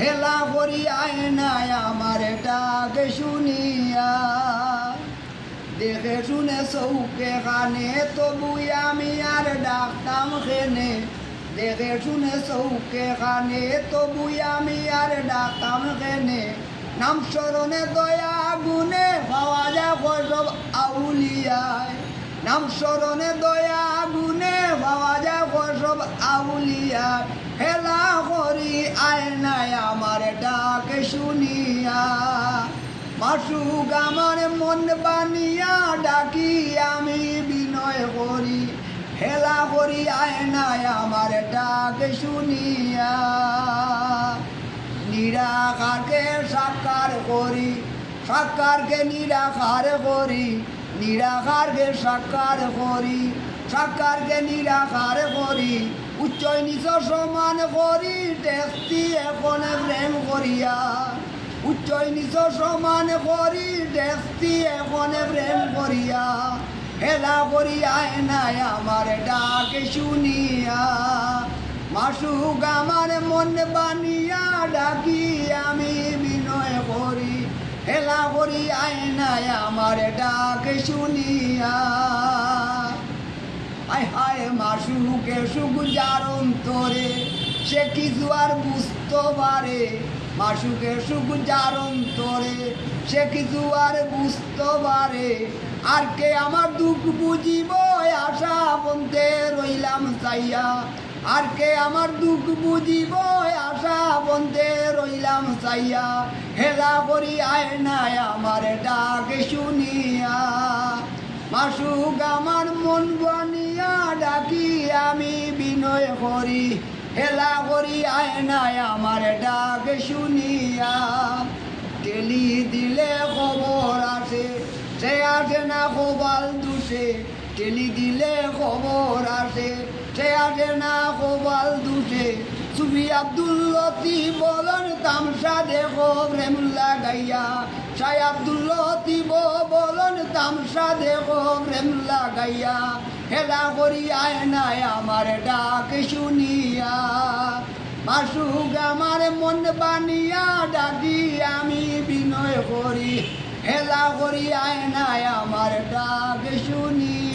হেলা করি আয়নায় আমার ডাকে শুনিয়া। দেখে শুনে চৌকে কানে, তবুই আমি আর ডাকতাম খেনে দেখে শুনে চৌকে কানে, তবুই আমি আর ডাকতাম খেনে নাম স্মরণে দয়া গুনে পাওয়া যায় সব আউলিয়ায়। নাম স্মরণে দয়া সব আউলিয়ায় হেলা করি আয়নায় আমার ডাকে শুনিয়া। মাসুক আমার মন বানিয়া ডাকি আমি বিনয় করি, হেলা করি আয়নায় আমার ডাকে শুনিয়া। নিরাকারকে সাকার করি সাকারকে নিরাকার করি, নিরাকারকে সাকার করি সাকারকে নিরাকার করি। উচ্চ নিচ সমান করি টেস্টি এখন প্রেম করিয়া। উচ্চ নিচ সমান করি টেস্টি এখন প্রেম করিয়া। হেলা করিয়া নাই আমার ডাকে শুনিয়া। মাসুক আমার মন বানিয়া ডাকি আমি বিনয় করি। হেলা করি আয়নায় আমার ডাকে শুনিয়া। মাসুকে সুখ যার অন্তরে সে কিছু আর বুঝতে পারে মাসুকে সুখ যার অন্তরে সে কিছু আর বুঝতে পারে আর কে আমার দুঃখ বুঝিব আশা বলতে রইলাম চাইয়া? আর কে আমার দুঃখ বুঝিব আশা বলতে রইলাম চাইয়া? হেলা করি আয় নাই আমার ডাকে শুনিয়া। মাসুক আমার মন আমি বিনয় করি, হেলা করি আয় নাই আমার ডাকে শুনিয়া। টেলি দিলে খবর আসে, সে আসে না কবাল দুষে। টেলি দিলে খবর আসে, সে আসে না কবাল দুষে। সুফি আব্দুল লতিফ বলন, তামসা দেখো প্রেম লাগাইয়া। সাই আব্দুল লতিফ বলন, তামসা দেখো প্রেম লাগাইয়া। হেলা করি আয় নাই আমার ডাক শুনিয়া। মাসুক আমার মন বানিয়া ডাকি আমি বিনয় করি। হেলা করি আয় নাই আমার ডাক শুনিয়া।